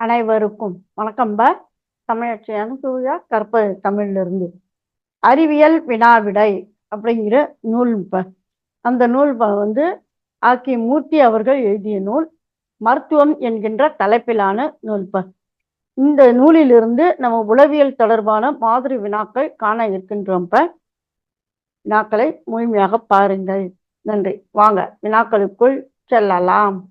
அனைவருக்கும் வணக்கம்பா தமிழச்சி அனுசூயா கற்ப தமிழிலிருந்து. அறிவியல் வினாவிடை அப்படிங்கிற நூல் ப. அந்த நூல் வந்து ஆக்கி மூர்த்தி அவர்கள் எழுதிய நூல். மருத்துவம் என்கின்ற தலைப்பிலான நூல் ப. இந்த நூலிலிருந்து நம்ம உளவியல் தொடர்பான மாதிரி வினாக்கள் காண இருக்கின்றோம் ப. வினாக்களை முழுமையாக பாருங்கள். நன்றி. வாங்க வினாக்களுக்குள் செல்லலாம்.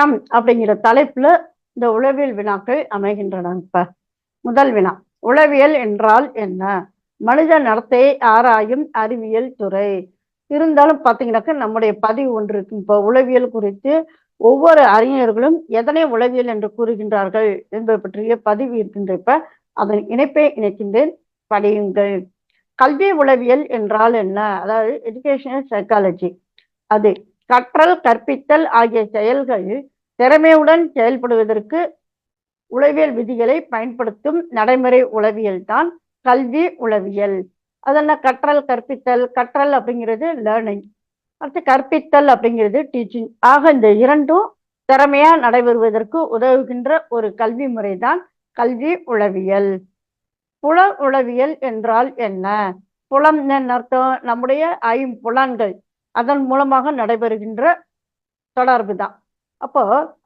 உள்ளம் அப்படிங்கிற தலைப்புல இந்த உளவியல் வினாக்கள் அமைகின்றன இப்ப முதல் வினா உளவியல் என்றால் என்ன? மனித நடத்தையை ஆராயும் அறிவியல் துறை. இருந்தாலும் பார்த்தீங்கன்னாக்கா நம்முடைய பதிவு ஒன்று இருக்கு இப்போ உளவியல் குறித்து ஒவ்வொரு அறிஞர்களும் எதனை உளவியல் என்று கூறுகின்றார்கள் என்பது பற்றிய பதிவு இருக்கின்ற இப்ப அதன் இணைப்பை இணைக்கின்றேன். படியுங்கள். கல்வி உளவியல் என்றால் என்ன? அதாவது எஜுகேஷனல் சைக்காலஜி அது கற்றல் கற்பித்தல் ஆகிய செயல்கள் திறமையுடன் செயல்படுவதற்கு உளவியல் விதிகளை பயன்படுத்தும் நடைமுறை உளவியல் தான் கல்வி உளவியல். அதென்ன கற்றல் கற்பித்தல். கற்றல் அப்படிங்கிறது லேர்னிங் அடுத்து கற்பித்தல் அப்படிங்கிறது டீச்சிங் ஆக இந்த இரண்டும் திறமையா நடைபெறுவதற்கு உதவுகின்ற ஒரு கல்வி முறை தான் கல்வி உளவியல். புல உளவியல் என்றால் என்ன? புலம் என்ன அர்த்தம்? நம்முடைய ஐம்புலன்கள் அதன் மூலமாக நடைபெறுகின்ற தொடர்பு தான். அப்போ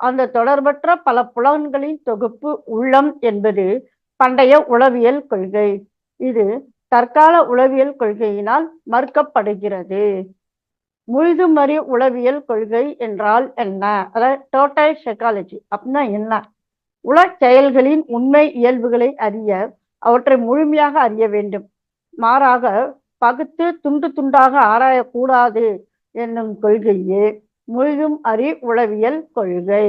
அந்த தொடர்பற்ற பல புலன்களின் தொகுப்பு உள்ளம் என்பது பண்டைய உளவியல் கொள்கை. இது தற்கால உளவியல் கொள்கையினால் மறுக்கப்படுகிறது. முழுதுமறி உளவியல் கொள்கை என்றால் என்ன? அதாவது டோட்டல் சைக்காலஜி அப்படின்னா என்ன? உள செயல்களின் உண்மை இயல்புகளை அறிய அவற்றை முழுமையாக அறிய வேண்டும். மாறாக பகுத்து துண்டு துண்டாக ஆராயக்கூடாது என்னும் கொள்கையே. முழுதும் அறி உளவியல் கொள்கை.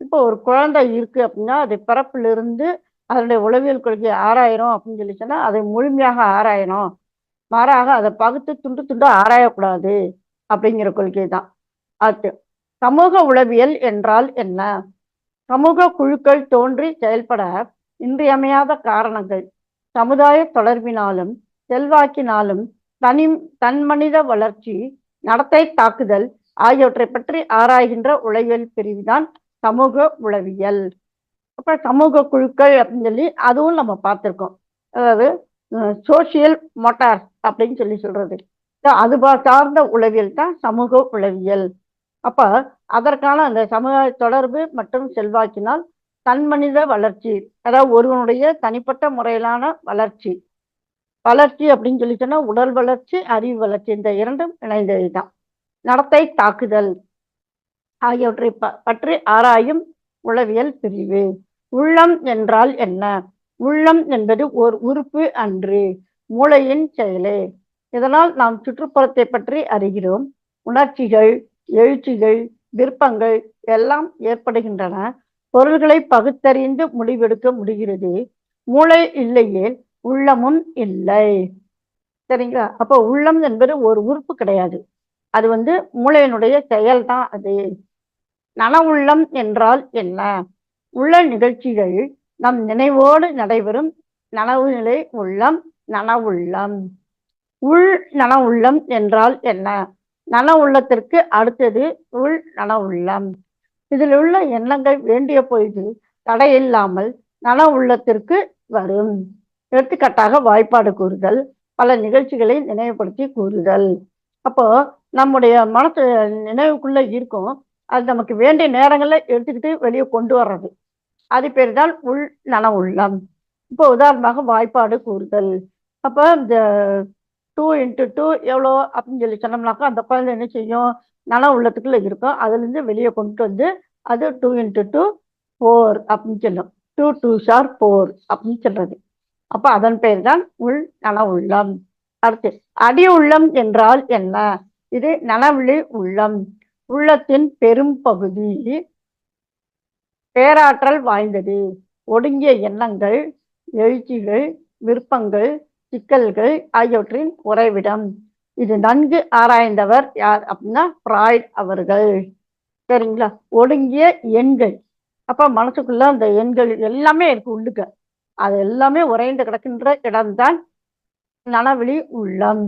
இப்போ ஒரு குழந்தை இருக்கு அப்படின்னா அது பிறப்பிலிருந்து அதனுடைய உளவியல் கொள்கையை ஆராயிரும் அப்படின்னு சொல்லி சொன்னா அதை முழுமையாக ஆராயணும். மாறாக அதை பகுத்து துண்டு துண்டு ஆராயக்கூடாது அப்படிங்கிற கொள்கை தான். அது சமூக உளவியல் என்றால் என்ன? சமூக குழுக்கள் தோன்றி செயல்பட இன்றியமையாத காரணங்கள். சமுதாய தொடர்பினாலும் செல்வாக்கினாலும் தனி தன்மனித வளர்ச்சி நடத்தை தாக்குதல் ஆகியவற்றை பற்றி ஆராய்கின்ற உளவியல் பிரிவுதான் சமூக உளவியல். அப்புறம் சமூக குழுக்கள் அப்படின்னு சொல்லி அதுவும் நம்ம பார்த்துருக்கோம். அதாவது சோசியல் மோட்டார் அப்படின்னு சொல்லி சொல்றது. அது சார்ந்த உளவியல் தான் சமூக உளவியல். அப்ப அதற்கான அந்த சமூக தொடர்பு மற்றும் செல்வாக்கினால் தன்மனித வளர்ச்சி அதாவது ஒருவனுடைய தனிப்பட்ட முறையிலான வளர்ச்சி. வளர்ச்சி அப்படின்னு சொல்லி சொன்னா உடல் வளர்ச்சி அறிவு வளர்ச்சி இந்த இரண்டும் இணைந்தது தான் நடத்தை தாக்குதல் ஆகியவற்றை ப பற்றி ஆராயும் உளவியல் பிரிவு. உள்ளம் என்றால் என்ன? உள்ளம் என்பது ஓர் உறுப்பு அன்று மூளையின் செயலே. இதனால் நாம் சுற்றுப்புறத்தை பற்றி அறிகிறோம். உணர்ச்சிகள் எழுச்சிகள் விருப்பங்கள் எல்லாம் ஏற்படுகின்றன. பொருள்களை பகுத்தறிந்து முடிவெடுக்க முடிகிறது. மூளை இல்லையே உள்ளமும் இல்லை. சரிங்களா? அப்போ உள்ளம் என்பது ஒரு உறுப்பு கிடையாது. அது வந்து மூளையினுடைய செயல் தான் அது. நன உள்ளம் என்றால் என்ன? உள்ள நிகழ்ச்சிகள் நம் நினைவோடு நடைபெறும் நனவு நிலை உள்ளம் நனவுள்ளம் உள் நன உள்ளம் என்றால் என்ன? நன உள்ளத்திற்கு அடுத்தது உள் நன உள்ளம் இதில் உள்ள எண்ணங்கள் வேண்டிய பொழுது தடையில்லாமல் நன உள்ளத்திற்கு வரும். எடுத்துக்காட்டாக வாய்ப்பாடு கூறுதல் பல நிகழ்ச்சிகளை நினைவுபடுத்தி கூறுதல். அப்போ நம்முடைய மனசு நினைவுக்குள்ள இருக்கும். அது நமக்கு வேண்டிய நேரங்களில் எடுத்துக்கிட்டு வெளியே கொண்டு வர்றது. அது பேர் தான் உள் நன உள்ளம். இப்போ உதாரணமாக வாய்ப்பாடு கூறுதல். அப்போ இந்த டூ இன்ட்டு டூ எவ்வளோ அப்படின்னு சொல்லி சொன்னோம்னாக்கா அந்த குழந்தை என்ன செய்யும்? நன உள்ளத்துக்குள்ள இருக்கும். அதுலேருந்து வெளியே கொண்டு வந்து அது டூ இன்ட்டு டூ ஃபோர் அப்படின்னு சொல்லும். டூ டூ ஷார் ஃபோர் அப்படின்னு சொல்றது. அப்போ அதன் பெயர் தான் உள் நன உள்ளம். அடுத்து அடி உள்ளம் என்றால் என்ன? இது நனவிழி உள்ளம் உள்ளத்தின் பெரும் பகுதி பேராற்றல் வாய்ந்தது. ஒடுங்கிய எண்ணங்கள் எழுச்சிகள் விருப்பங்கள் சிக்கல்கள் ஆகியவற்றின் உறைவிடம். இது நன்கு ஆராய்ந்தவர் யார் அப்படின்னா ஃப்ராய்ட் அவர்கள். சரிங்களா? ஒடுங்கிய எண்கள். அப்ப மனசுக்குள்ள அந்த எண்கள் எல்லாமே இருக்கு உள்ளுக்க. அது எல்லாமே உறைந்து கிடக்கின்ற இடம்தான் நனவெளி உள்ளம்.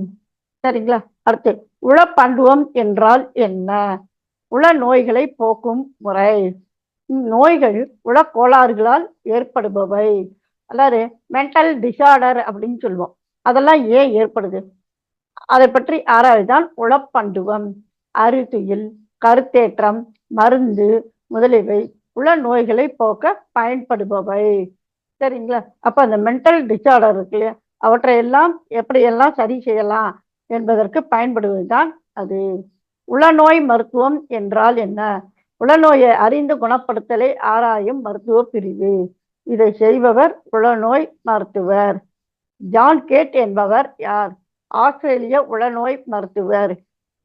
சரிங்களா? அடுத்து உளப்பண்டுவம் என்றால் என்ன? உள நோய்களை போக்கும் முறை. நோய்கள் உளக்கோளாறுகளால் ஏற்படுபவை. அதாவது மென்டல் டிசார்டர் அப்படின்னு சொல்லுவோம். அதெல்லாம் ஏன் ஏற்படுது? அதை பற்றி ஆராய்தான் உளப்பண்டுவம் அறுதியில் கருத்தேற்றம் மருந்து முதலியவை உள நோய்களை போக்க பயன்படுபவை. சரிங்களா? அப்போ அந்த மென்டல் டிசார்டர் இருக்கு இல்லையா? அவற்றையெல்லாம் எப்படியெல்லாம் சரி செய்யலாம்? என்பதற்கு பயன்படுவதுதான் அது. உளநோய் மருத்துவம் என்றால் என்ன? உளநோயை அறிந்து குணப்படுத்தலை ஆராயும் மருத்துவ பிரிவு. இதை செய்பவர் உளநோய் மருத்துவர். ஜான் கேட் என்பவர் யார்? ஆஸ்திரேலிய உளநோய் மருத்துவர்.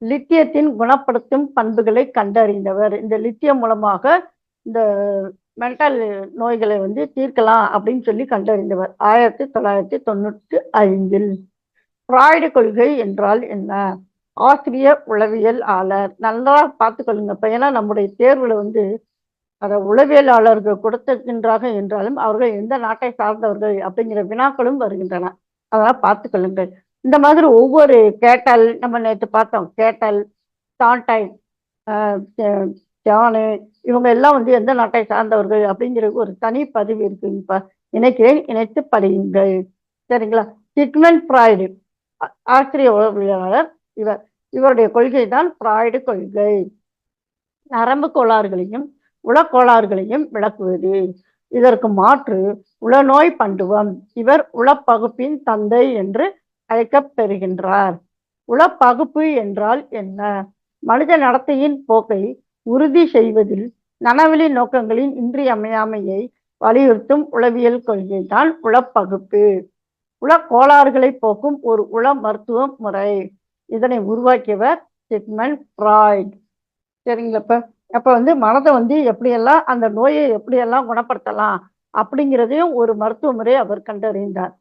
லித்தியத்தின் குணப்படுத்தும் பண்புகளை கண்டறிந்தவர். இந்த லித்தியம் மூலமாக இந்த மென்டல் நோய்களை வந்து தீர்க்கலாம் அப்படின்னு சொல்லி கண்டறிந்தவர். ஆயிரத்தி தொள்ளாயிரத்தி தொண்ணூற்றி ஐந்தில். ஃப்ராய்டு கொள்கை என்றால் என்ன? ஆசிரிய உளவியல் ஆளர். நல்லா பார்த்துக்கொள்ளுங்க. இப்போ ஏன்னா நம்முடைய தேர்வில் வந்து அதை உளவியலாளர்கள் கொடுத்திருக்கின்றாக என்றாலும் அவர்கள் எந்த நாட்டை சார்ந்தவர்கள் அப்படிங்கிற வினாக்களும் வருகின்றன. அதெல்லாம் பார்த்துக்கொள்ளுங்கள். இந்த மாதிரி ஒவ்வொரு கேட்டல் நம்ம நேற்று பார்த்தோம். கேட்டல் சாண்டை ஜானு இவங்க எல்லாம் வந்து எந்த நாட்டை சார்ந்தவர்கள் அப்படிங்கிற ஒரு தனி பதிவு இருக்கு இப்ப நினைக்கிறேன் இணைத்து படியுங்கள். சரிங்களா? சிக்மெண்ட் ஃப்ராய்டு ஆசிரிய உளவியலாளர் இவர் இவருடைய கொள்கை தான் பிராய்டு கொள்கை. நரம்பு கோளாறுகளையும் உளக்கோளாறுகளையும் விளக்குவது. இதற்கு மாற்று உளநோய் பண்டுவம் இவர் உளப்பகுப்பின் தந்தை என்று அழைக்கப்பெறுகின்றார். உளப்பகுப்பு என்றால் என்ன? மனித நடத்தையின் போக்கை உறுதி செய்வதில் நனவெளி நோக்கங்களின் இன்றியமையாமையை வலியுறுத்தும் உளவியல் கொள்கை தான் உளப்பகுப்பு. உளக்கோளாறுகளை போக்கும் ஒரு உள மருத்துவ முறை. இதனை உருவாக்கியவர் சிக்மன் ஃப்ராய்ட். சரிங்களாப்ப அப்ப வந்து மனதை வந்து எப்படியெல்லாம் அந்த நோயை எப்படியெல்லாம் குணப்படுத்தலாம் அப்படிங்கிறதையும் ஒரு மருத்துவ முறை அவர் கண்டறிந்தார்.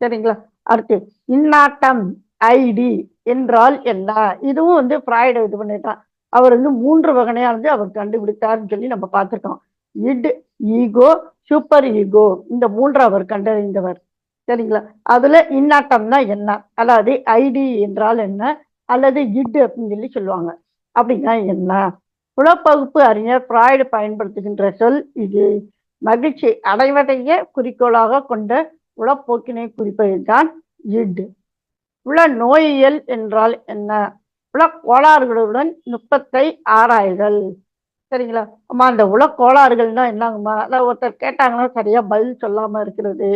சரிங்களா அடுத்து இன்னாட்டம் ஐடி என்றால் என்ன? இதுவும் வந்து ஃப்ராய்டை இது பண்ணிட்டான். அவர் வந்து மூன்று வகையாக வந்து அவர் கண்டுபிடித்தார்னு சொல்லி நம்ம பார்த்துருக்கோம். இட் ஈகோ சூப்பர் ஈகோ இந்த மூன்று அவர் கண்டறிந்தவர். சரிங்களா? அதுல இன்னாட்டம்னா என்ன? அதாவது ஐடி என்றால் என்ன? அல்லது இட் அப்படின்னு சொல்லி சொல்லுவாங்க. அப்படின்னா என்ன? புலப்பகுப்பு அறிஞர் பிராய்டு பயன்படுத்துகின்ற சொல் இது. மகிழ்ச்சி அடைவதையே குறிக்கோளாக கொண்ட உளப்போக்கினை குறிப்பதுதான் இட் உள நோயியல் என்றால் என்ன? உள கோளாறுகளுடன் நுட்பத்தை ஆராய்தல். சரிங்களா? அம்மா அந்த உள கோளாறுகள்னா என்னங்கம்மா? அதான் ஒருத்தர் கேட்டாங்கன்னா சரியா பதில் சொல்லாம இருக்கிறது.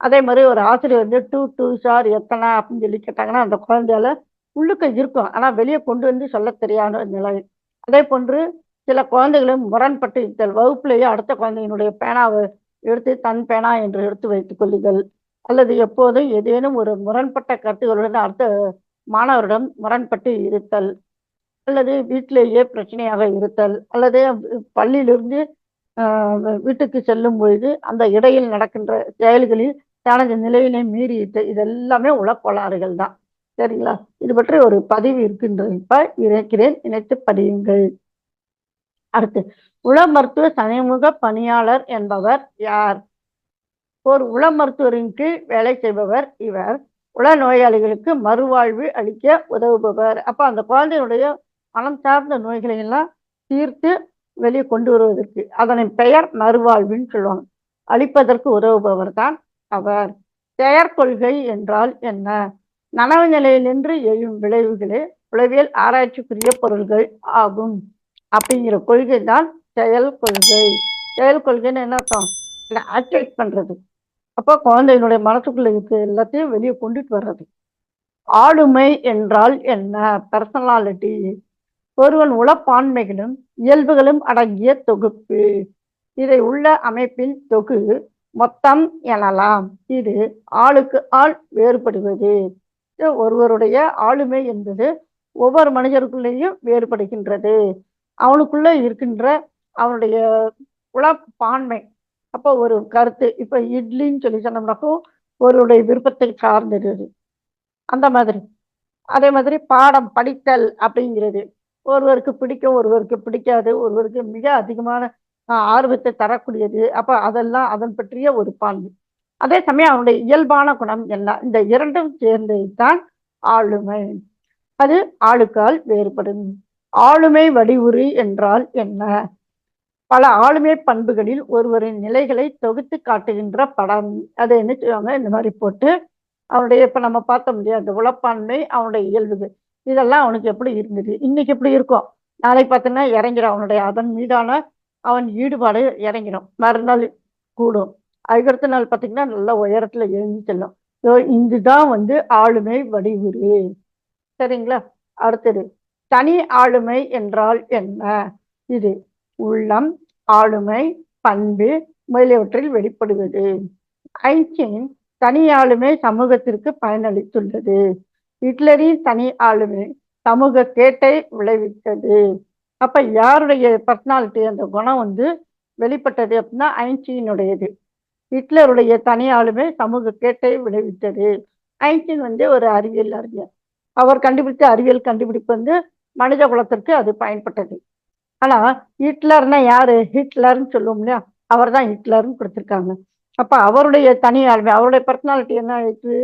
அதே மாதிரி ஒரு ஆசிரியர் வந்து டூ டூ சார் எத்தனை அப்படின்னு சொல்லி கேட்டாங்கன்னா அந்த குழந்தையால உள்ளுக்க இருக்கும். ஆனால் வெளியே கொண்டு வந்து சொல்ல தெரியாத நிலை. அதே போன்று சில குழந்தைகளும் முரண்பட்டு இருத்தல் வகுப்புலேயே அடுத்த குழந்தையினுடைய பேனாவை எடுத்து தன் பேனா என்று எடுத்து வைத்துக் கொள்ளுதல் அல்லது எப்போதும் ஏதேனும் ஒரு முரண்பட்ட கருத்துகளுடன் அடுத்த மாணவரிடம் முரண்பட்டு இருத்தல். அல்லது வீட்டிலேயே பிரச்சனையாக இருத்தல். அல்லது பள்ளியிலிருந்து வீட்டுக்கு செல்லும் பொழுது அந்த இடையில் நடக்கின்ற செயல்களில் தனது நிலையினை மீறி இதெல்லாமே உளக்கோளாறுகள் தான். சரிங்களா? இது பற்றி ஒரு பதிவு இருக்கின்றது. இப்ப இணைக்கிறேன். இணைத்து பதியுங்கள் அடுத்து உள மருத்துவ சமூக பணியாளர் என்பவர் யார்? ஒரு உள மருத்துவரின் கீழ் வேலை செய்பவர் இவர். உள நோயாளிகளுக்கு மறுவாழ்வு அளிக்க உதவுபவர். அப்ப அந்த குழந்தையினுடைய மனம் சார்ந்த நோய்களை எல்லாம் தீர்த்து வெளியே கொண்டு வருவதற்கு அதனை பெயர் மறுவாழ்வுன்னு சொல்லுவாங்க. அளிப்பதற்கு உதவுபவர் தான் அவர். செயற்கொள்கை என்றால் என்ன? நனவு நிலையிலின்று எழும் விளைவுகளே உளவியல் ஆராய்ச்சிக்குரிய பொருள்கள் ஆகும். அப்படிங்கிற கொள்கை தான் செயல் கொள்கை. செயல் கொள்கைன்னு என்ன அர்த்தம்? ஆக்டிவேட் பண்றது. அப்போ குழந்தையினுடைய மனசுக்குள்ள இருக்க எல்லாத்தையும் வெளியே கொண்டுட்டு வர்றது. ஆளுமை என்றால் என்ன? பர்சனாலிட்டி ஒருவன் உளப்பான்மைகளும் இயல்புகளும் அடங்கிய தொகுப்பு. இதை உள்ள அமைப்பின் தொகு மொத்தம் எனலாம். இது ஆளுக்கு ஆள் வேறுபடுவது ஒருவருடைய ஆளுமை என்பது ஒவ்வொரு மனிதருக்குள்ளேயும் வேறுபடுகின்றது. அவனுக்குள்ள இருக்கின்ற அவனுடைய உளப்பான்மை. அப்போ ஒரு கருத்து இப்போ இட்லின்னு சொல்லி சொன்னோம்னாக்கும் ஒருவருடைய விருப்பத்தை சார்ந்தது. அந்த மாதிரி. அதே மாதிரி பாடம் படித்தல் அப்படிங்கிறது. ஒருவருக்கு பிடிக்கும் ஒருவருக்கு பிடிக்காது. ஒருவருக்கு மிக அதிகமான ஆர்வத்தை தரக்கூடியது. அப்ப அதெல்லாம் அதன் பற்றிய ஒரு பண்பு அதே சமயம் அவனுடைய இயல்பான குணம் என்ன? இந்த இரண்டும் சேர்ந்ததுதான் ஆளுமை. அது ஆளுக்கால் வேறுபடும். ஆளுமை வடிவுறு என்றால் என்ன? பல ஆளுமை பண்புகளில் ஒருவரின் நிலைகளை தொகுத்து காட்டுகின்ற படம். அதை என்ன செய்வாங்க? இந்த மாதிரி போட்டு அவனுடைய இப்ப நம்ம பார்த்த முடியாது அந்த உளப்பான்மை அவனுடைய இயல்புகள். இதெல்லாம் அவனுக்கு எப்படி இருந்தது? இன்னைக்கு எப்படி இருக்கும்? நாளைக்கு பார்த்தீங்கன்னா இறங்கிற அவனுடைய அதன் மீதான அவன் ஈடுபாடு இறங்கிடும். மறுநாள் கூடும். அதுக்கடுத்த நாள் பார்த்தீங்கன்னா நல்ல உயரத்துல எழுந்து செல்லும். ஸோ இதுதான் வந்து ஆளுமை வடிவுரு. சரிங்களா? அடுத்தது தனி ஆளுமை என்றால் என்ன? இது உள்ளம் ஆளுமை பண்பு முதலியவற்றில் வெளிப்படுவது. ஐன்ஸ்டீன் தனி ஆளுமை சமூகத்திற்கு பயனளித்துள்ளது. ஹிட்லரின் தனி ஆளுமை சமூக கேட்டை விளைவித்தது. அப்ப யாருடைய பர்சனாலிட்டி அந்த குணம் வந்து வெளிப்பட்டது அப்படின்னா ஐன்ஸ்டீனுடையது. ஹிட்லருடைய தனி ஆளுமே சமூக கேட்டை விளைவித்தது. ஐன்ஸ்டீன் வந்து ஒரு அறிவியல் அறிஞர். அவர் கண்டுபிடித்த அறிவியல் கண்டுபிடிப்பு வந்து மனித குலத்திற்கு அது பயன்பட்டது. ஆனா ஹிட்லர்னா யாரு? ஹிட்லர்னு சொல்லுவோம் இல்லையா? அவர் தான் ஹிட்லர்னு கொடுத்துருக்காங்க. அப்ப அவருடைய தனி ஆளுமை அவருடைய பர்சனாலிட்டி என்ன ஆயிடுச்சு?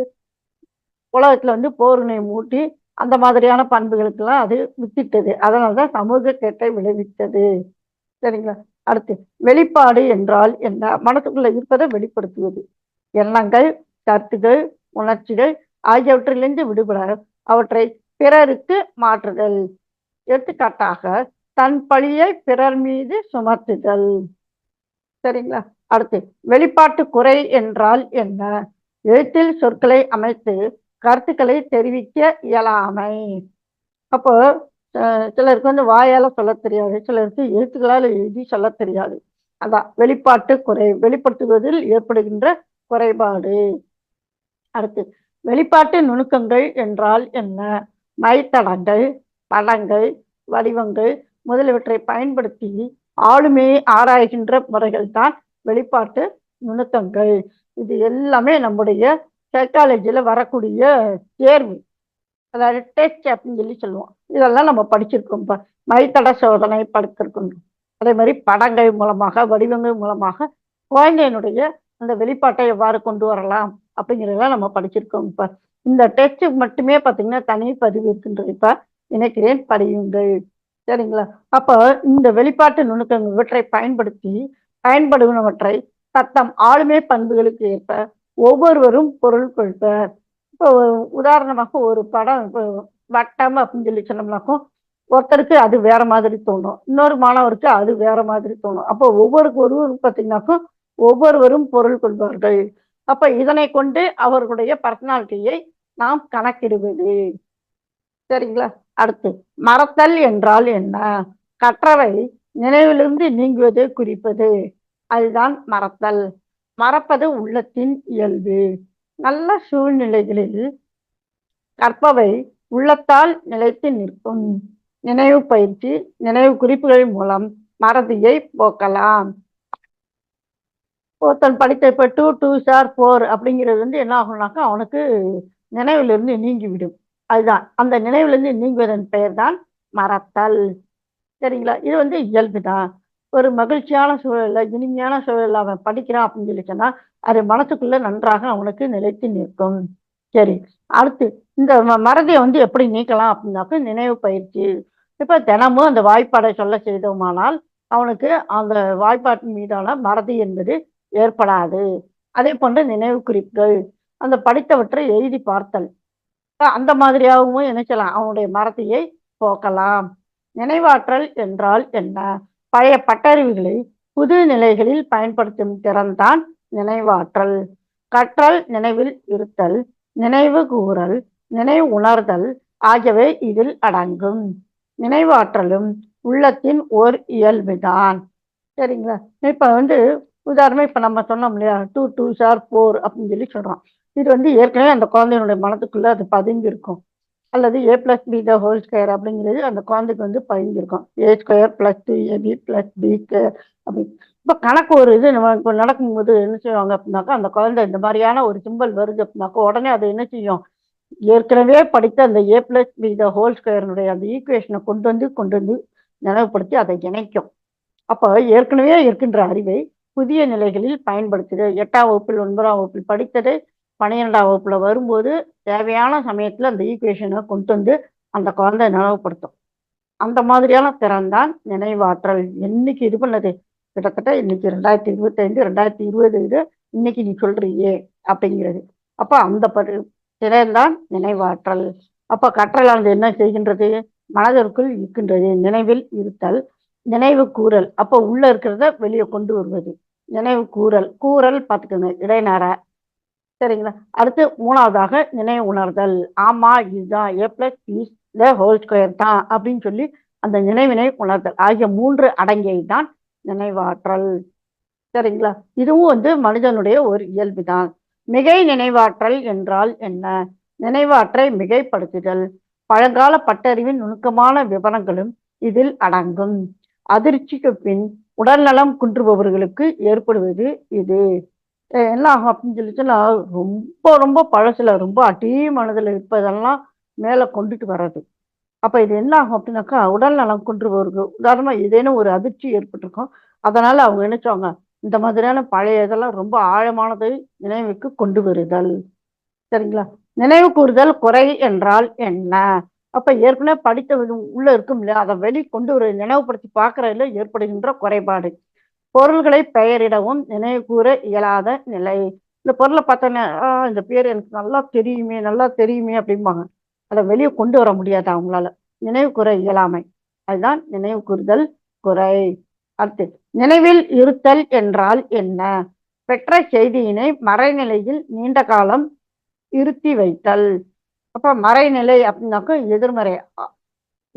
உலகத்துல வந்து போர்னை மூட்டி அந்த மாதிரியான பண்புகளுக்கெல்லாம் அது வித்திட்டது. அதனாலதான் சமூக கேட்டை விளைவித்தது. சரிங்களா? அடுத்து வெளிப்பாடு என்றால் என்ன? மனசுக்குள்ள இருப்பதை வெளிப்படுத்துவது. எண்ணங்கள் கருத்துகள் உணர்ச்சிகள் ஆகியவற்றிலிருந்து விடுபட அவற்றை பிறருக்கு மாற்றுதல். எடுத்துக்காட்டாக தன் பழியை பிறர் மீது சுமத்துதல். சரிங்களா? அடுத்து வெளிப்பாட்டு குறை என்றால் என்ன? எழுத்தில் சொற்களை அமைத்து கருத்துக்களை தெரிவிக்க இயலாமை. அப்போ சிலருக்கு வந்து வாயால சொல்ல தெரியாது. சிலருக்கு எழுத்துக்களால் எழுதி சொல்ல தெரியாது. அதான் வெளிப்பாட்டு குறை வெளிப்படுத்துவதில் ஏற்படுகின்ற குறைபாடு. அடுத்து வெளிப்பாட்டு நுணுக்கங்கள் என்றால் என்ன? மைத்தடங்கள் படங்கள் வடிவங்கள் முதலியவற்றை பயன்படுத்தி ஆளுமையை ஆராய்கின்ற முறைகள் தான் வெளிப்பாட்டு நுணுக்கங்கள். இது எல்லாமே நம்முடைய சைக்காலஜியில் வரக்கூடிய தேர்வு. அதாவது டெஸ்ட் அப்படின்னு சொல்லி சொல்லுவோம். இதெல்லாம் நம்ம படிச்சிருக்கோம்ப்பா மைத்தட சோதனை படுத்திருக்கோம். அதே மாதிரி படங்கள் மூலமாக வடிவங்கள் மூலமாக குழந்தையினுடைய அந்த வெளிப்பாட்டை எவ்வாறு கொண்டு வரலாம் அப்படிங்கிறதெல்லாம் நம்ம படிச்சிருக்கோம்ப்பா இந்த டெஸ்ட் மட்டுமே பார்த்தீங்கன்னா தனி பதிவு இருக்கின்றது நினைக்கிறேன் படியுங்கள். சரிங்களா? அப்போ இந்த வெளிப்பாட்டு நுணுக்கங்கள் இவற்றை பயன்படுத்தி பயன்படுவனவற்றை தத்தம் ஆளுமை பண்புகளுக்கு ஏற்ப ஒவ்வொருவரும் பொருள் கொள்வர். இப்போ உதாரணமாக ஒரு படம் இப்போ வட்டம் அப்படின்னு சொல்லி சொன்னோம்னாக்கும் ஒருத்தருக்கு அது வேற மாதிரி தோணும். இன்னொரு மாணவருக்கு அது வேற மாதிரி தோணும். அப்போ ஒவ்வொருக்கு ஒருவரும் பார்த்தீங்கன்னாக்கும் ஒவ்வொருவரும் பொருள் கொள்வார்கள். அப்ப இதனை கொண்டு அவர்களுடைய பர்சனாலிட்டியை நாம் கணக்கிடுவது. சரிங்களா? அடுத்து மறத்தல் என்றால் என்ன? கற்றவை நினைவிலிருந்து நீங்குவதை குறிப்பது. அதுதான் மறத்தல். மறப்பது உள்ளத்தின் இயல்பு. நல்ல சூழ்நிலைகளில் கற்பவை உள்ளத்தால் நிலைத்து நிற்கும். நினைவு பயிற்சி நினைவு குறிப்புகள் மூலம் மறதியை போக்கலாம். ஒருத்தன் படித்த இப்போ டூ டூ சார் ஃபோர் அப்படிங்கிறது வந்து என்ன ஆகும்னாக்கா அவனுக்கு நினைவிலிருந்து நீங்கிவிடும். அதுதான். அந்த நினைவிலிருந்து நீங்குவதன் பெயர் தான் மறத்தல். சரிங்களா? இது வந்து இயல்பு தான் ஒரு மகிழ்ச்சியான சூழல்ல இனிமையான சூழல்ல அவன் படிக்கிறான் அப்படின்னு சொல்லி சொன்னா அது மனசுக்குள்ள நன்றாக அவனுக்கு நிலைத்து நிற்கும். சரி அடுத்து இந்த மறதியை வந்து எப்படி நீக்கலாம் அப்படின்னாக்க நினைவு பயிற்சி. இப்ப தினமும் அந்த வாய்ப்பாடை சொல்ல செய்தோமானால் அவனுக்கு அந்த வாய்ப்பாட்டின் மீதான மறதி என்பது ஏற்படாது. அதே போன்ற நினைவு குறிப்புகள் அந்த படித்தவற்றை எழுதி பார்த்தல். அந்த மாதிரியாகவும் நினைச்சலாம் அவனுடைய மறதியை போக்கலாம். நினைவாற்றல் என்றால் என்ன? பழைய பட்டறிவுகளை புது நிலைகளில் பயன்படுத்தும் திறன்தான் நினைவாற்றல். கற்றல் நினைவில் இருத்தல் நினைவு கூறல் நினைவு உணர்தல் ஆகியவை இதில் அடங்கும். நினைவாற்றலும் உள்ளத்தின் ஓர் இயல்புதான். சரிங்களா? இப்ப வந்து உதாரணமா இப்ப நம்ம சொன்னோம் இல்லையா? டூ டூ சார் ஃபோர் அப்படின்னு சொல்லி சொல்கிறோம் இது வந்து ஏற்கனவே அந்த குழந்தையினுடைய மனதுக்குள்ள அது பதிஞ்சிருக்கும் அல்லது A plus B the whole square அப்படிங்கிறது அந்த குழந்தைக்கு வந்து பதிஞ்சிருக்கும் A square plus two AB plus B square அப்படி இப்போ கணக்கு ஒரு இது நம்ம இப்போ நடக்கும்போது என்ன செய்வாங்க அப்படின்னாக்கா அந்த குழந்தை இந்த மாதிரியான ஒரு சிம்பல் வருது அப்படின்னாக்கா உடனே அதை என்ன செய்யும்? ஏற்கனவே படித்த அந்த A plus B the whole ஸ்கொயர்னுடைய அந்த ஈக்குவேஷனை கொண்டு வந்து கொண்டு வந்து நினைவுபடுத்தி அதை இணைக்கும். அப்போ ஏற்கனவே இருக்கின்ற அறிவை புதிய நிலைகளில் பயன்படுத்துது. எட்டாம் வகுப்பில் ஒன்பதாம் வகுப்பில் படித்தது பன்னிரெண்டாம் வகுப்புல வரும்போது தேவையான சமயத்துல அந்த ஈக்குவேஷனை கொண்டு வந்து அந்த குழந்தை நினைவுபடுத்தும். அந்த மாதிரியான திறன் தான் நினைவாற்றல். என்னைக்கு இது பண்ணது? கிட்டத்தட்ட இன்னைக்கு ரெண்டாயிரத்தி இருபத்தைந்து ரெண்டாயிரத்தி இருபது இது இன்னைக்கு நீ சொல்றியே அப்படிங்கிறது. அப்ப அந்த பரு திறன் தான் நினைவாற்றல். அப்ப கற்றலானது என்ன செய்கின்றது? மனதிற்குள் இருக்கின்றது. நினைவில் இருத்தல். நினைவு கூறல். அப்ப உள்ள இருக்கிறத வெளியே கொண்டு வருவது. நினைவு கூறல். கூறல் பார்த்துக்கோங்க. இடைநேர சரிங்களா? அடுத்து மூணாவதாக நினைவு உணர்தல். ஆமா இதுதான் A plus is the whole square தான் அப்படின்னு சொல்லி அந்த நினைவினை உணர்தல். ஆகிய மூன்று அடங்கியது தான் நினைவாற்றல். சரிங்களா? இதுவும் வந்து மனிதனுடைய ஒரு இயல்புதான். மிகை நினைவாற்றல் என்றால் என்ன? நினைவாற்றை மிகைப்படுத்துதல். பழங்கால பட்டறிவின் நுணுக்கமான விவரங்களும் இதில் அடங்கும். அதிர்ச்சிக்கு பின் உடல்நலம் குன்றுபவர்களுக்கு ஏற்படுவது இது. என்ன ஆகும் அப்படின்னு சொல்லிச்சுன்னா ரொம்ப ரொம்ப பழசுல ரொம்ப அடி மனதில் இருப்பதெல்லாம் மேலே கொண்டுட்டு வர்றது. அப்போ இது என்ன ஆகும் அப்படின்னாக்கா உடல் நலம் கொண்டு வருது. உதாரணமாக ஏதேனும் ஒரு அதிர்ச்சி ஏற்பட்டிருக்கும். அதனால் அவங்க நினைச்சவங்க இந்த மாதிரியான பழைய இதெல்லாம் ரொம்ப ஆழமானதை நினைவுக்கு கொண்டு வருதல். சரிங்களா? நினைவு கூறுதல் குறை என்றால் என்ன? அப்போ ஏற்கனவே படித்த உள்ளே இருக்கும் இல்லையா? அதை வெளி கொண்டு வர நினைவுபடுத்தி பார்க்கறதுல ஏற்படுகின்ற குறைபாடு. பொருள்களை பெயரிடவும் நினைவு கூற இயலாத நிலை. இந்த பொருளை பார்த்தோன்னே இந்த பேர் எனக்கு நல்லா தெரியுமே நல்லா தெரியுமே அப்படிம்பாங்க. அதை வெளியே கொண்டு வர முடியாது அவங்களால. நினைவு கூற இயலாமை. அதுதான் நினைவு கூறுதல் குறை. அடுத்து நினைவில் இருத்தல் என்றால் என்ன? பெற்ற செய்தியினை மறைநிலையில் நீண்ட காலம் இருத்தி வைத்தல். அப்ப மறைநிலை அப்படின்னாக்கா எதிர்மறை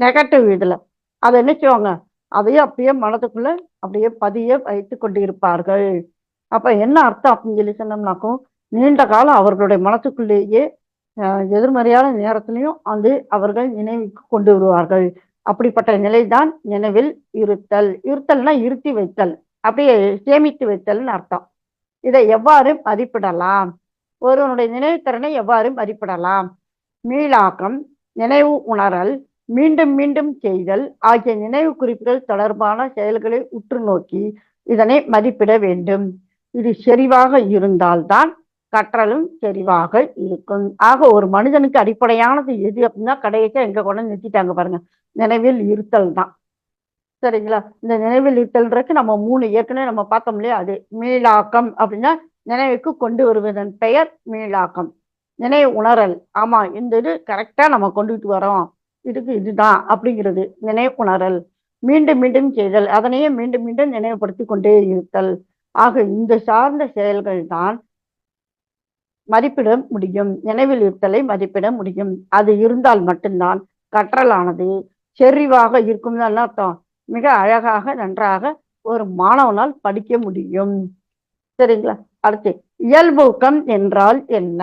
நெகட்டிவ் இதுல. அதை என்ன செய்வாங்க? அதையே அப்படியே மனதுக்குள்ள அப்படியே பதிய வைத்து கொண்டு இருப்பார்கள் அப்ப என்ன அர்த்தம் அப்படின்னு சொல்லி சொன்னோம்னாக்கும் நீண்ட காலம் அவர்களுடைய மனசுக்குள்ளேயே எதிர்மறையான நேரத்திலையும் வந்து அவர்கள் நினைவுக்கு கொண்டு வருவார்கள். அப்படிப்பட்ட நிலைதான் நினைவில் இருத்தல். இருத்தல்னா இருத்தி வைத்தல். அப்படியே சேமித்து வைத்தல்னு அர்த்தம். இதை எவ்வாறு மதிப்பிடலாம்? ஒருவனுடைய நினைவுத்திறனை எவ்வாறு மதிப்பிடலாம்? மீளாக்கம் நினைவு உணரல் மீண்டும் மீண்டும் செய்தல் ஆகிய நினைவு குறிப்புகள் தொடர்பான செயல்களை உற்று நோக்கி இதனை மதிப்பிட வேண்டும். இது செறிவாக இருந்தால்தான் கற்றலும் செறிவாக இருக்கும். ஆக ஒரு மனிதனுக்கு அடிப்படையானது எது அப்படின்னா கடைசியா எங்க கொண்டு நிறுத்திட்டாங்க பாருங்க. நினைவில் இருத்தல் தான். சரிங்களா? இந்த நினைவில் இருத்தல்ன்றக்கு நம்ம மூணு ஏற்கனவே நம்ம பார்த்தோம் இல்லையா? அது மீளாக்கம் அப்படின்னா நினைவுக்கு கொண்டு வருவதன் பெயர் மீளாக்கம் நினைவு உணரல். ஆமா இந்த இது கரெக்டா நம்ம கொண்டுட்டு வரோம். இதுக்கு இதுதான் அப்படிங்கிறது நினைவு உணரல் மீண்டும் மீண்டும் செய்தல் அதனையே மீண்டும் மீண்டும் நினைவுபடுத்தி கொண்டே இருத்தல். ஆக இந்த சார்ந்த செயல்கள் தான் மதிப்பிட முடியும். நினைவில் இருத்தலை மதிப்பிட முடியும். அது இருந்தால் மட்டும்தான் கற்றலானது. செறிவாக இருக்கும் அர்த்தம். மிக அழகாக நன்றாக ஒரு மாணவனால் படிக்க முடியும். சரிங்களா? அடுத்து இயல்பூக்கம் என்றால் என்ன?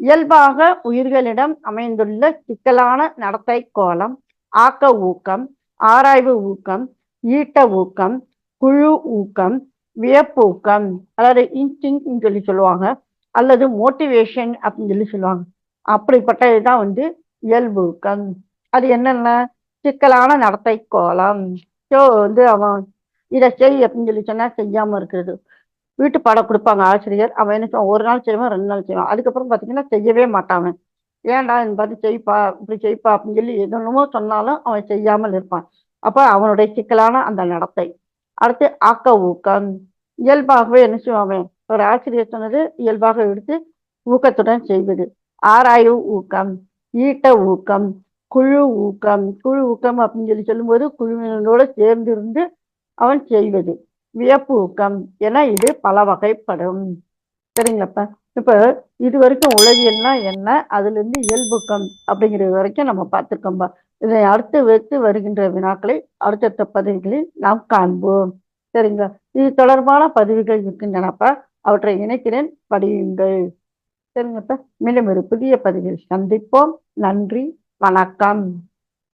இயல்பாக உயிர்களிடம் அமைந்துள்ள சிக்கலான நடத்தை கோலம் ஆக்க ஊக்கம் ஆராய்வு ஊக்கம் ஈட்ட ஊக்கம் குழு ஊக்கம் வியப்பூக்கம் அதாவது இன்ஸ்டிங் சொல்லி சொல்லுவாங்க அல்லது மோட்டிவேஷன் அப்படின்னு சொல்லி சொல்லுவாங்க. அப்படிப்பட்டது தான் வந்து இயல்பூக்கம் அது என்னென்ன? சிக்கலான நடத்தை கோலம். ஸோ வந்து அவன் இதை செய் அப்படின்னு சொல்லி சொன்னா செய்யாம இருக்கிறது. வீட்டு பாடம் கொடுப்பாங்க ஆசிரியர். அவன் என்ன செய்வான்? ஒரு நாள் செய்வான் ரெண்டு நாள் செய்வான். அதுக்கப்புறம் பார்த்தீங்கன்னா செய்யவே மாட்டான் ஏன்டா இந்த பார்த்து செய்ப்பா இப்படி செய்ப்பா அப்படின்னு சொல்லி எதுனமோ சொன்னாலும் அவன் செய்யாமல் இருப்பான். அப்போ அவனுடைய சிக்கலான அந்த நடத்தை. அடுத்து ஆக்க ஊக்கம். இயல்பாகவே என்ன செய்வான் ஒரு ஆசிரியர் சொன்னது இயல்பாக எடுத்து ஊக்கத்துடன் செய்வது. ஆராய்வு ஊக்கம் ஈட்ட ஊக்கம் குழு ஊக்கம். குழு ஊக்கம் அப்படின்னு சொல்லி சொல்லும்போது குழுவினரோடு சேர்ந்திருந்து அவன் செய்வது. வியப்பூக்கம் என இது பல வகைப்படும் சரிங்களாப்பா? இப்போ இது வரைக்கும் உளவியல்னா என்ன? அதுலேருந்து இயல்புக்கம் அப்படிங்கிறது வரைக்கும் நம்ம பார்த்துருக்கோம்பா. இதை அடுத்து வைத்து வருகின்ற வினாக்களை அடுத்தடுத்த பதிவுகளில் நாம் காண்போம். சரிங்களா? இது தொடர்பான பதிவுகள் இருக்கின்றனப்பா. அவற்றை இணைக்கிறேன். படியுங்கள். சரிங்கப்பா. மீண்டும் ஒரு புதிய பதிவில் சந்திப்போம். நன்றி. வணக்கம்.